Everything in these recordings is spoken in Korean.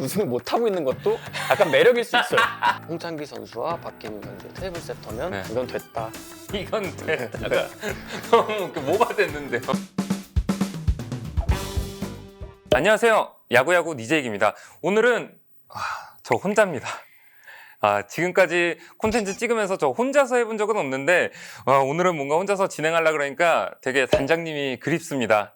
우승을 못 하고 있는 것도 약간 매력일 수 있어요. 홍창기 선수와 박기민 선수 테이블 세터면 네. 이건 됐다. 이건 됐다. 약간 너무 그 뭐가 됐는데요. 안녕하세요. 야구야구 니제익입니다. 오늘은 아, 저 혼자입니다. 아, 지금까지 콘텐츠 찍으면서 저 혼자서 해본 적은 없는데 아, 오늘은 뭔가 혼자서 진행하려 그러니까 되게 단장님이 그립습니다.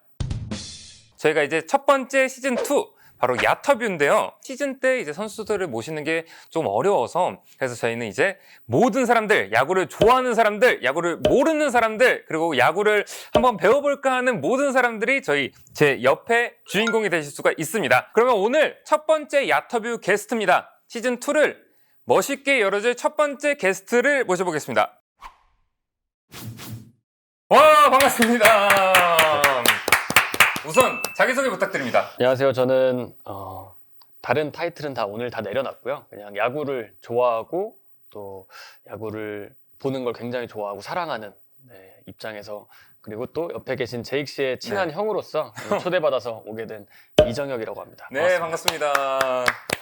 저희가 이제 첫 번째 시즌 2 바로 야터뷰인데요. 시즌 때 이제 선수들을 모시는 게 좀 어려워서 그래서 저희는 이제 모든 사람들, 야구를 좋아하는 사람들, 야구를 모르는 사람들, 그리고 야구를 한번 배워볼까 하는 모든 사람들이 저희 제 옆에 주인공이 되실 수가 있습니다. 그러면 오늘 첫 번째 야터뷰 게스트입니다. 시즌 2를 멋있게 열어줄 첫 번째 게스트를 모셔보겠습니다. 와, 반갑습니다. 우선 자기소개 부탁드립니다. 안녕하세요. 저는 어, 다른 타이틀은 다 오늘 다 내려놨고요. 그냥 야구를 좋아하고 또 야구를 보는 걸 굉장히 좋아하고 사랑하는 네, 입장에서 그리고 또 옆에 계신 제익 씨의 친한 네. 형으로서 초대받아서 오게 된 이정혁이라고 합니다. 네, 반갑습니다. 반갑습니다.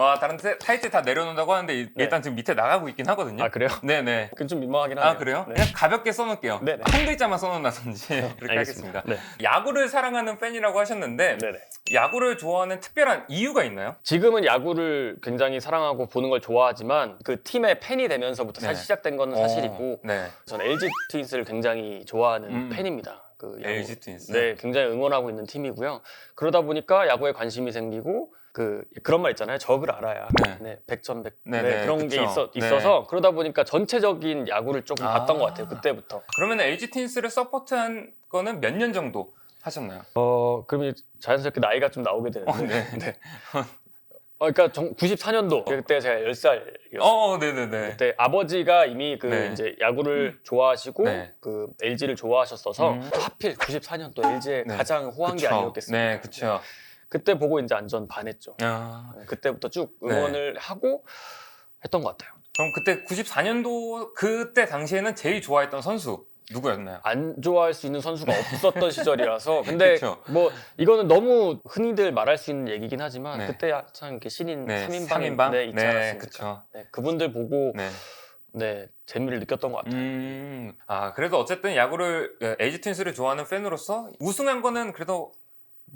와, 다른 타- 타이틀 다 내려놓는다고 하는데 이- 네. 일단 지금 밑에 나가고 있긴 하거든요. 아 그래요? 네네. 그건 좀 민망하긴 하네요. 아, 그래요? 네. 그냥 가볍게 써놓을게요. 네네. 한 글자만 써놓는다든지 그렇게 하겠습니다. 네. 야구를 사랑하는 팬이라고 하셨는데 네네. 야구를 좋아하는 특별한 이유가 있나요? 지금은 야구를 굉장히 사랑하고 보는 걸 좋아하지만 그 팀의 팬이 되면서부터 사실 네. 시작된 건 사실이고 어, 네. 저는 LG 트윈스를 굉장히 좋아하는 음. 팬입니다. 그 야구. LG 트윈스. 네, 굉장히 응원하고 있는 팀이고요. 그러다 보니까 야구에 관심이 생기고 그 그런 말 있잖아요. 적을 알아야 네. 네, 백전백 네, 네, 네, 그런 그쵸. 게 있어 네. 있어서 그러다 보니까 전체적인 야구를 조금 아. 봤던 것 같아요. 그때부터. 그러면 LG 트윈스를 서포트한 거는 몇 년 정도 하셨나요? 어, 그러면 자연스럽게 나이가 좀 나오게 되는데. 어, 네. 네. 어, 그러니까 94년도 그때 제가 10살이었어요. 어, 네네네. 그때 아버지가 이미 그 네. 이제 야구를 좋아하시고 네. 그 LG를 좋아하셨어서 음. 또 하필 94년도 LG의 네. 가장 호황 기 그쵸. 아니었겠습니까? 네, 그쵸. 그때 보고 이제 완전 반했죠. 아, 네, 그때부터 쭉 네. 응원을 하고 했던 것 같아요. 그럼 그때 94년도 그때 당시에는 제일 좋아했던 선수 누구였나요? 안 좋아할 수 있는 선수가 없었던 시절이라서 근데 그쵸. 뭐 이거는 너무 흔히들 말할 수 있는 얘기긴 하지만 네. 그때 참 이렇게 신인 네, 3인방 삼인방? 네, 있지 네, 않았습니까? 그쵸. 네, 그분들 보고 네. 네, 재미를 느꼈던 것 같아요. 음, 아, 그래도 어쨌든 야구를, 예, LG 트윈스를 좋아하는 팬으로서 우승한 거는 그래도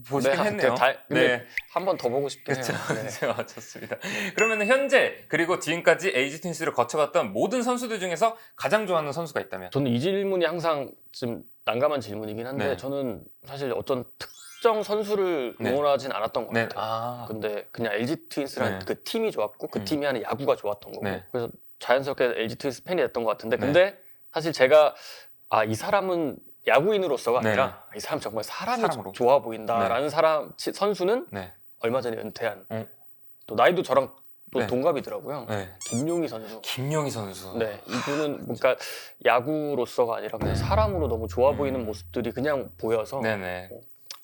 보시긴 네, 했네요. 다- 근데 네. 한 번 더 보고 싶긴. 해요. 네. 좋습니다. 그러면 현재 그리고 지금까지 LG 트윈스를 거쳐갔던 모든 선수들 중에서 가장 좋아하는 선수가 있다면? 저는 이 질문이 항상 좀 난감한 질문이긴 한데 네. 저는 사실 어떤 특정 선수를 네. 응원하진 않았던 것 네. 같아요. 아. 근데 그냥 LG 트윈스라는 네. 그 팀이 좋았고 그 음. 팀이 하는 야구가 좋았던 거고 네. 그래서 자연스럽게 LG 트윈스 팬이 됐던 것 같은데 네. 근데 사실 제가 아 이 사람은 야구인으로서가 네. 아니라 이 사람 정말 사람이 사람으로. 좋아 보인다라는 사람 치- 선수는 네. 얼마 전에 은퇴한 어. 또 나이도 저랑 또 네. 동갑이더라고요. 네. 김용희 선수. 김용희 선수. 네, 이분은 뭔가 야구로서가 아니라 그냥 네. 사람으로 너무 좋아 음. 보이는 모습들이 그냥 보여서 네네.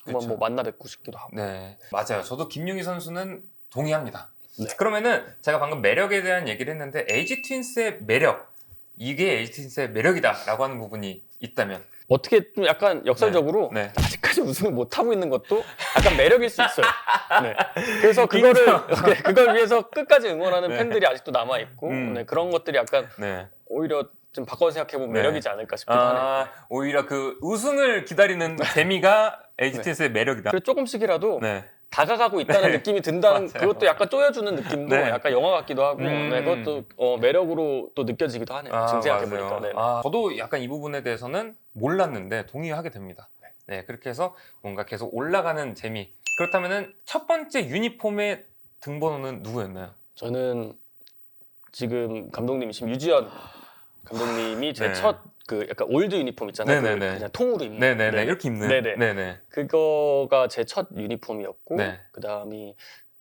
한번 그쵸. 뭐 만나 뵙고 싶기도 하고. 네. 맞아요. 저도 김용희 선수는 동의합니다. 네. 그러면은 제가 방금 매력에 대한 얘기를 했는데 LG 트윈스의 매력. 이게 트윈스의 매력이다라고 하는 부분이 있다면. 어떻게 좀 약간 역설적으로 네. 아직까지 우승을 못 하고 있는 것도 약간 매력일 수 있어요. 네. 그래서 그거를 네, 그걸 위해서 끝까지 응원하는 네. 팬들이 아직도 남아 있고 음. 네, 그런 것들이 약간 네. 오히려 좀 바꿔서 생각해 보면 네. 매력이지 않을까 싶기도 하네요. 아, 오히려 그 우승을 기다리는 재미가 트윈스의 매력이다. 조금씩이라도 네. 다가가고 있다는 네. 느낌이 든다는 맞아요. 그것도 약간 쪼여주는 느낌도 네. 약간 영화 같기도 하고 음. 네, 그것도 어, 매력으로 또 느껴지기도 하네요. 생각해 보니까. 맞아요. 네. 아, 저도 약간 이 부분에 대해서는 몰랐는데 동의하게 됩니다. 네, 그렇게 해서 뭔가 계속 올라가는 재미. 그렇다면은 첫 번째 유니폼의 등번호는 누구였나요? 저는 지금 감독님이신 유지현 감독님 이제 네. 첫그 약간 올드 유니폼 있잖아요. 그 네네네. 그냥 통으로 입는. 네네네 네. 이렇게 입는. 네네. 네네. 그거가 제 첫 유니폼이었고 네. 그다음이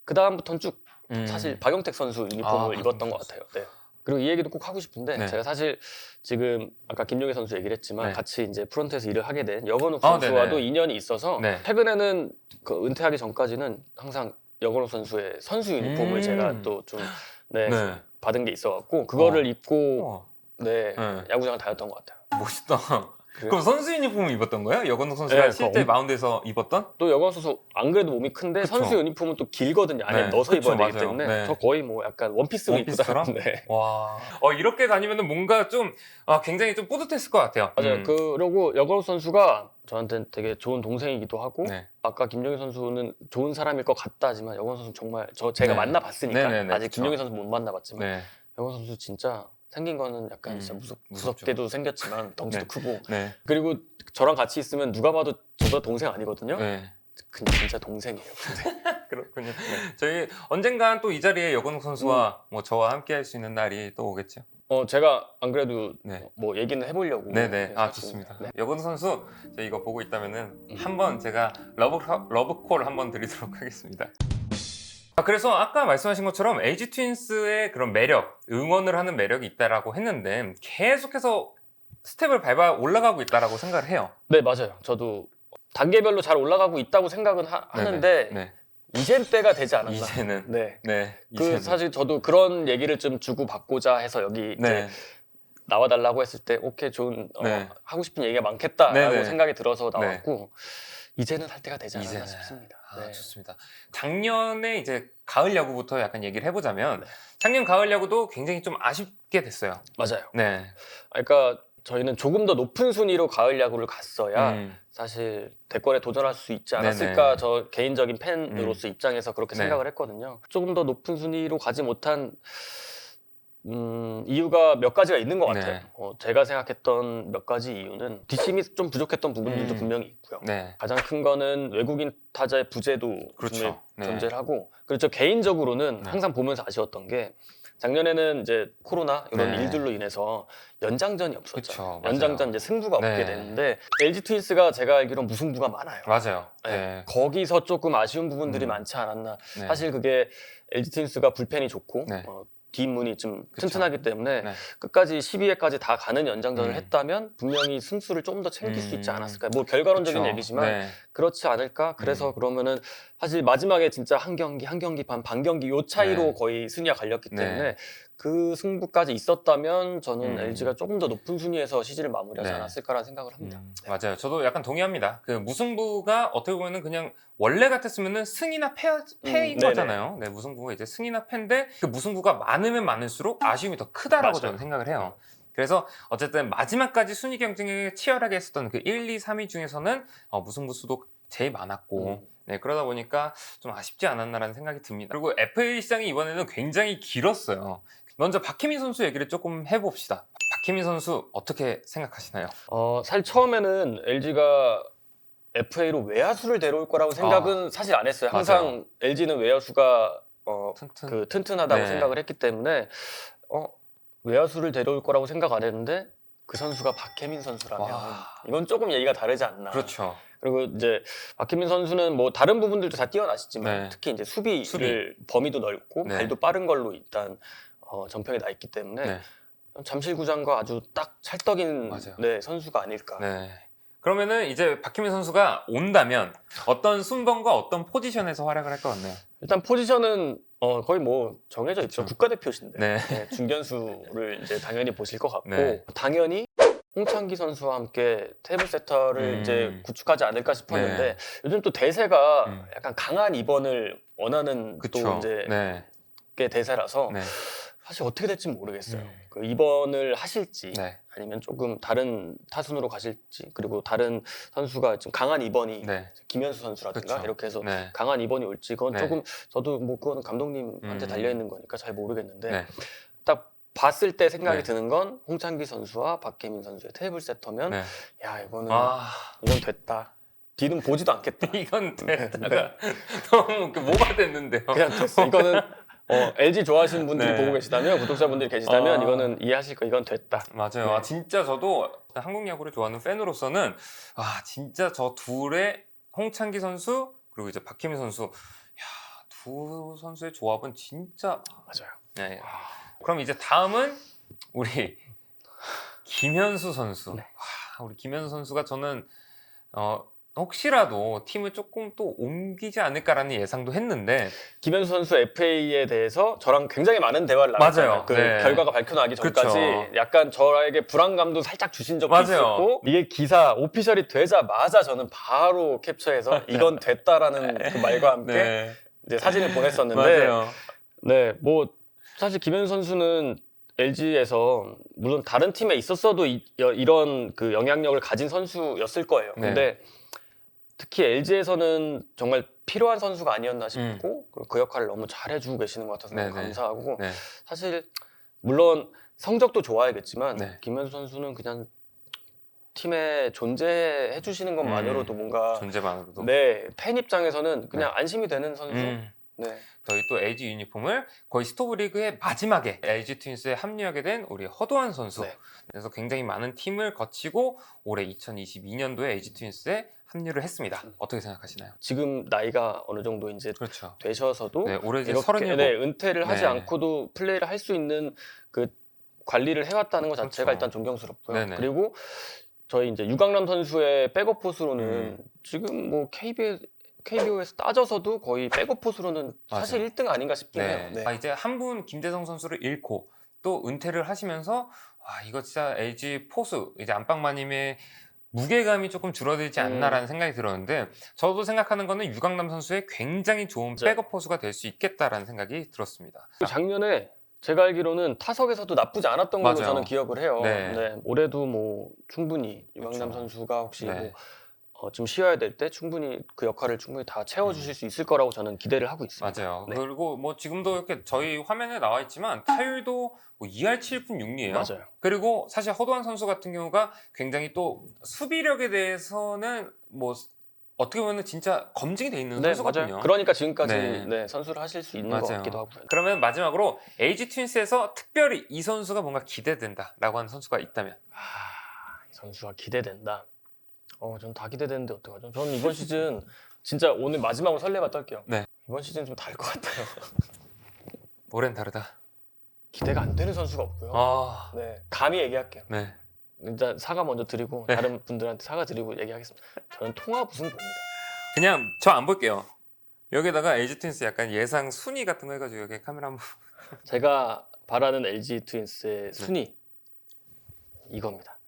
그다음부터는 쭉 음. 사실 박용택 선수 유니폼을 아, 입었던 것 같아요. 네. 그리고 이 얘기도 꼭 하고 싶은데 네. 제가 사실 지금 아까 김용희 선수 얘기를 했지만 네. 같이 이제 프런트에서 일을 하게 된 여건욱 아, 선수와도 네네. 인연이 있어서 네. 최근에는 그 은퇴하기 전까지는 항상 여건욱 선수의 선수 유니폼을 음. 제가 또 좀 네, 네. 받은 게 있어갖고 그거를 어. 입고 우와, 네, 네. 야구장을 다녔던 것 같아요. 멋있다. 그럼 선수 유니폼을 입었던 거예요? 여건욱 선수가 네, 실제 그거 마운드에서 입었던? 또 여건 선수 안 그래도 몸이 큰데 그쵸. 선수 유니폼은 또 길거든요. 안에 네, 넣어서 그쵸, 입어야 되기 맞아요. 때문에 네. 저 거의 뭐 약간 원피스로 입고 원피스처럼? 다녔는데 와, 어, 이렇게 다니면은 뭔가 좀 아, 굉장히 좀 뿌듯했을 것 같아요. 맞아요. 음. 그러고 여건욱 선수가 저한테는 되게 좋은 동생이기도 하고 네. 아까 김용희 선수는 좋은 사람일 것 같다 하지만 여건 선수 정말 저 제가 네. 만나봤으니까 네네네, 아직 그쵸. 김용희 선수 못 만나봤지만 네, 여건 선수 진짜 생긴 거는 약간 음, 진짜 무섭. 무섭게도 생겼지만 덩치도 네. 크고 네, 그리고 저랑 같이 있으면 누가 봐도 저보다 동생 아니거든요. 네. 근데 진짜 동생이에요. 근데. 그렇군요. 네. 저희 언젠간 또 이 자리에 여건욱 선수와 음. 뭐 저와 함께 할 수 있는 날이 또 오겠죠. 어 제가 안 그래도 네. 뭐 얘기는 해보려고. 네네. 아 해가지고. 좋습니다. 네. 여건욱 선수 저 이거 보고 있다면은 음. 한번 제가 러브 러브콜 한번 드리도록 하겠습니다. 아, 그래서 아까 말씀하신 것처럼 LG 트윈스의 그런 매력, 응원을 하는 매력이 있다라고 했는데 계속해서 스텝을 밟아 올라가고 있다라고 생각을 해요. 네 맞아요. 저도 단계별로 잘 올라가고 있다고 생각은 하, 는데 네. 이젠 때가 되지 않았나. 이제는 네. 네. 그 이제는. 사실 저도 그런 얘기를 좀 주고 받고자 해서 여기 이제 네. 나와달라고 했을 때 오케이 좋은 어, 네. 하고 싶은 얘기가 많겠다라고 네네. 생각이 들어서 나왔고 이제는 할 때가 되지 않았나 이제는. 싶습니다. 아, 네. 좋습니다. 작년에 이제 가을 야구부터 약간 얘기를 해보자면 네. 작년 가을 야구도 굉장히 좀 아쉽게 됐어요. 맞아요. 네. 그러니까 저희는 조금 더 높은 순위로 가을 야구를 갔어야 음, 사실 대권에 도전할 수 있지 않았을까 네네. 저 개인적인 팬으로서 입장에서 그렇게 네. 생각을 했거든요. 조금 더 높은 순위로 가지 못한 음, 이유가 몇 가지가 있는 것 같아요. 네. 어, 제가 생각했던 몇 가지 이유는 뒷심이 좀 부족했던 부분들도 음. 분명히 있고요. 네. 가장 큰 거는 외국인 타자의 부재도 그렇죠. 네. 존재를 하고 그리고 저 개인적으로는 네. 항상 보면서 아쉬웠던 게 작년에는 이제 코로나 이런 네. 일들로 인해서 연장전이 없었죠. 그쵸. 연장전 이제 승부가 없게 네. 됐는데 LG 트윈스가 제가 알기로 무승부가 많아요. 맞아요. 네. 네. 거기서 조금 아쉬운 부분들이 음. 많지 않았나. 네. 사실 그게 LG 트윈스가 불펜이 좋고 네. 어, 뒷문이 좀 그쵸. 튼튼하기 때문에 네. 끝까지 12회까지 다 가는 연장전을 음. 했다면 분명히 승수를 좀 더 챙길 수 있지 음. 않았을까. 뭐 결과론적인 그쵸. 얘기지만 네. 그렇지 않을까. 그래서 음. 그러면은 사실 마지막에 진짜 한 경기 한 경기 반 반 경기 요 차이로 네. 거의 승리가 갈렸기 네. 때문에 그 승부까지 있었다면 저는 음. LG가 조금 더 높은 순위에서 시즌을 마무리하지 네. 않았을까라는 생각을 합니다. 음, 네. 맞아요. 저도 약간 동의합니다. 그 무승부가 어떻게 보면은 그냥 원래 같았으면은 승이나 패, 패인 음. 거잖아요. 네, 무승부가 이제 승이나 패인데 그 무승부가 많으면 많을수록 아쉬움이 더 크다라고 맞아요. 저는 생각을 해요. 그래서 어쨌든 마지막까지 순위 경쟁을 치열하게 했었던 그 1, 2, 3위 중에서는 어, 무승부 수도 제일 많았고 음. 네, 그러다 보니까 좀 아쉽지 않았나라는 생각이 듭니다. 그리고 FA 시장이 이번에는 굉장히 길었어요. 먼저 박혜민 선수 얘기를 조금 해봅시다. 박혜민 선수 어떻게 생각하시나요? 어, 사실 처음에는 LG가 FA로 외야수를 데려올 거라고 생각은 사실 안 했어요. 항상 아. 맞아요. LG는 외야수가 어, 튼튼. 그 튼튼하다고 네. 생각을 했기 때문에 어, 외야수를 데려올 거라고 생각 안 했는데 그 선수가 박혜민 선수라면 와. 이건 조금 얘기가 다르지 않나. 그렇죠. 그리고 이제 박혜민 선수는 뭐 다른 부분들도 다 뛰어나시지만 네. 특히 이제 수비를 수비. 범위도 넓고 네. 발도 빠른 걸로 일단 어, 전평에 나 있기 때문에 네. 잠실구장과 아주 딱 찰떡인 맞아요. 네, 선수가 아닐까. 네. 그러면은 이제 박희민 선수가 온다면 어떤 순번과 어떤 포지션에서 활약을 할 것 같나요? 일단 포지션은 어, 거의 뭐 정해져 있죠. 그쵸. 국가대표신데 네. 네, 중견수를 이제 당연히 보실 것 같고 네. 당연히 홍창기 선수와 함께 테이블 세터를 음. 이제 구축하지 않을까 싶었는데 네. 요즘 또 대세가 음. 약간 강한 2번을 원하는 또 그쵸. 이제 네. 게 대세라서 네. 사실 어떻게 될지 모르겠어요. 음. 그 2번을 하실지 네. 아니면 조금 다른 타순으로 가실지 그리고 다른 선수가 좀 강한 2번이 네. 김현수 선수라든가 그쵸. 이렇게 해서 네. 강한 2번이 올지 그건 네. 조금 저도 뭐 그거는 감독님한테 음. 달려 있는 거니까 잘 모르겠는데 네. 딱 봤을 때 생각이 네. 드는 건 홍창기 선수와 박혜민 선수의 테이블 세터면 네. 야 이거는 아, 이건 됐다. 뒤는 보지도 않겠다. 이건 네. 됐다가 너무 그 뭐가 됐는데요. 그냥 됐어. 이거는 어, LG 좋아하시는 분들이 네. 보고 계시다면 구독자분들이 계시다면 아. 이거는 이해하실 거 이건 됐다. 맞아요. 네. 아, 진짜 저도 한국 야구를 좋아하는 팬으로서는 아 진짜 저 둘의 홍창기 선수 그리고 이제 박혜민 선수 야, 두 선수의 조합은 진짜 맞아요. 네. 그럼 이제 다음은 우리 김현수 선수. 네. 와, 우리 김현수 선수가 저는 어, 혹시라도 팀을 조금 또 옮기지 않을까라는 예상도 했는데 김현수 선수 FA에 대해서 저랑 굉장히 많은 대화를. 맞아요. 그 네. 결과가 밝혀나기 전까지 그쵸. 약간 저에게 불안감도 살짝 주신 적도 맞아요. 있었고 이게 기사 오피셜이 되자마자 저는 바로 캡처해서 이건 됐다라는 그 말과 함께 네. 이제 사진을 보냈었는데. 네, 뭐 사실 김현수 선수는 LG에서 물론 다른 팀에 있었어도 이, 런 그 영향력을 가진 선수였을 거예요. 네. 근데 특히 LG에서는 정말 필요한 선수가 아니었나 싶고 그리고 그 역할을 너무 잘해주고 계시는 것 같아서 너무 음. 네네. 감사하고 네. 사실 물론 성적도 좋아야겠지만 네. 김현수 선수는 그냥 팀에 존재해 주시는 것만으로도 뭔가 음. 존재만으로도. 네, 팬 입장에서는 그냥 안심이 되는 선수. 음. 네. 저희 또 LG 유니폼을 거의 스토브 리그의 마지막에 LG 트윈스에 합류하게 된 우리 허도한 선수. 네. 그래서 굉장히 많은 팀을 거치고 올해 2022년도에 LG 트윈스에 합류를 했습니다. 음. 어떻게 생각하시나요? 지금 나이가 어느 정도 이제 그렇죠. 되셔서도 네, 올해 이제 이렇게 37. 네, 은퇴를 하지 네. 않고도 플레이를 할 수 있는 그 관리를 해왔다는 것 자체가 그렇죠. 일단 존경스럽고요. 네네. 그리고 저희 이제 유강남 선수의 백업 포수로는 음. 지금 뭐 KBS KBO에서 따져서도 거의 백업 포수로는 사실 맞아요. 1등 아닌가 싶긴 네. 해요. 네. 아, 이제 한 분 김대성 선수를 잃고 또 은퇴를 하시면서 와, 이거 진짜 LG 포수 이제 안방마님의 무게감이 조금 줄어들지 음. 않나라는 생각이 들었는데 저도 생각하는 거는 유강남 선수의 굉장히 좋은 맞아요. 백업 포수가 될 수 있겠다라는 생각이 들었습니다. 작년에 제가 알기로는 타석에서도 나쁘지 않았던 걸로 맞아요. 저는 기억을 해요. 네. 네. 올해도 뭐 충분히 유강남 그렇죠. 선수가 혹시 네. 뭐 어, 좀 쉬어야 될 때 충분히 그 역할을 충분히 다 채워주실 수 있을 거라고 저는 기대를 하고 있습니다. 맞아요. 네. 그리고 뭐 지금도 이렇게 저희 화면에 나와 있지만 타율도 뭐 2할 7푼 6리예요. 맞아요. 그리고 사실 허도한 선수 같은 경우가 굉장히 또 수비력에 대해서는 뭐 어떻게 보면 진짜 검증이 돼 있는 네, 선수거든요. 맞아요. 그러니까 지금까지 네. 네, 선수를 하실 수 있는 것 맞아요. 같기도 하고요. 그러면 마지막으로 LG 트윈스에서 특별히 이 선수가 뭔가 기대된다라고 하는 선수가 있다면 아, 이 선수가 기대된다. 어, 전 다 기대되는데 어떡하죠? 저는 이번 시즌 진짜 오늘 마지막으로 설레바 떨게요. 네. 이번 시즌 좀 다를 것 같아요. 올해는 다르다. 기대가 안 되는 선수가 없고요. 아, 네, 감히 얘기할게요. 네. 일단 사과 먼저 드리고 네. 다른 분들한테 사과 드리고 얘기하겠습니다. 저는 통합 우승 봅니다. 그냥 저 안 볼게요. 여기다가 LG 트윈스 약간 예상 순위 같은 거 해가지고 여기 카메라 한번 제가 바라는 LG 네. 트윈스의 순위 이겁니다.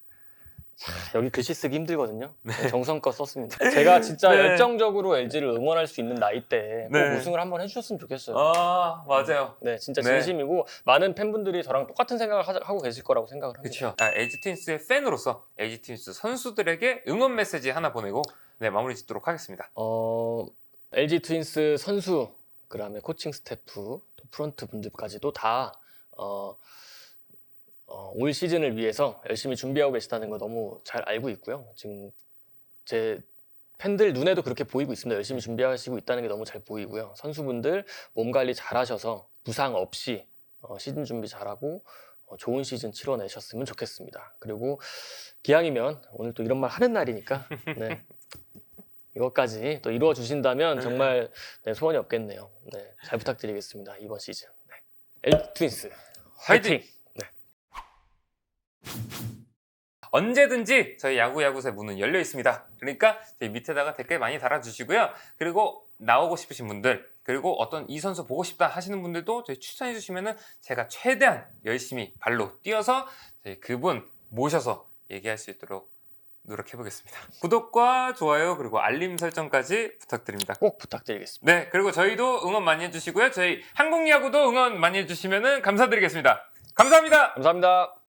자, 여기 글씨 쓰기 힘들거든요. 정성껏 썼습니다. 제가 진짜 네. 열정적으로 LG를 응원할 수 있는 나이 때꼭 네. 우승을 한번 해주셨으면 좋겠어요. 아 맞아요. 네, 진짜 네. 진심이고 많은 팬분들이 저랑 똑같은 생각을 하- 하고 계실 거라고 생각을 합니다. 그렇죠. 아, LG 트윈스의 팬으로서 LG 트윈스 선수들에게 응원 메시지 하나 보내고 네 마무리 짓도록 하겠습니다. 어, LG 트윈스 선수, 그다음에 코칭 스태프, 또 프런트 분들까지도 다 어, 어, 올 시즌을 위해서 열심히 준비하고 계시다는 거 너무 잘 알고 있고요. 지금 제 팬들 눈에도 그렇게 보이고 있습니다. 열심히 준비하시고 있다는 게 너무 잘 보이고요. 선수분들 몸 관리 잘 하셔서 부상 없이 어, 시즌 준비 잘하고 어, 좋은 시즌 치러내셨으면 좋겠습니다. 그리고 기왕이면 오늘 또 이런 말 하는 날이니까 네. 이것까지 또 이루어 주신다면 네. 정말 네, 소원이 없겠네요. 네, 잘 부탁드리겠습니다. 이번 시즌. 네. L 트윈스 화이팅! 화이팅! 언제든지 저희 야구 야구새 문은 열려 있습니다. 그러니까 저희 밑에다가 댓글 많이 달아주시고요. 그리고 나오고 싶으신 분들 그리고 어떤 이 선수 보고 싶다 하시는 분들도 저희 추천해 주시면은 제가 최대한 열심히 발로 뛰어서 저희 그분 모셔서 얘기할 수 있도록 노력해 보겠습니다. 구독과 좋아요 그리고 알림 설정까지 부탁드립니다. 꼭 부탁드리겠습니다. 네, 그리고 저희도 응원 많이 해주시고요. 저희 한국 야구도 응원 많이 해주시면은 감사드리겠습니다. 감사합니다. 감사합니다.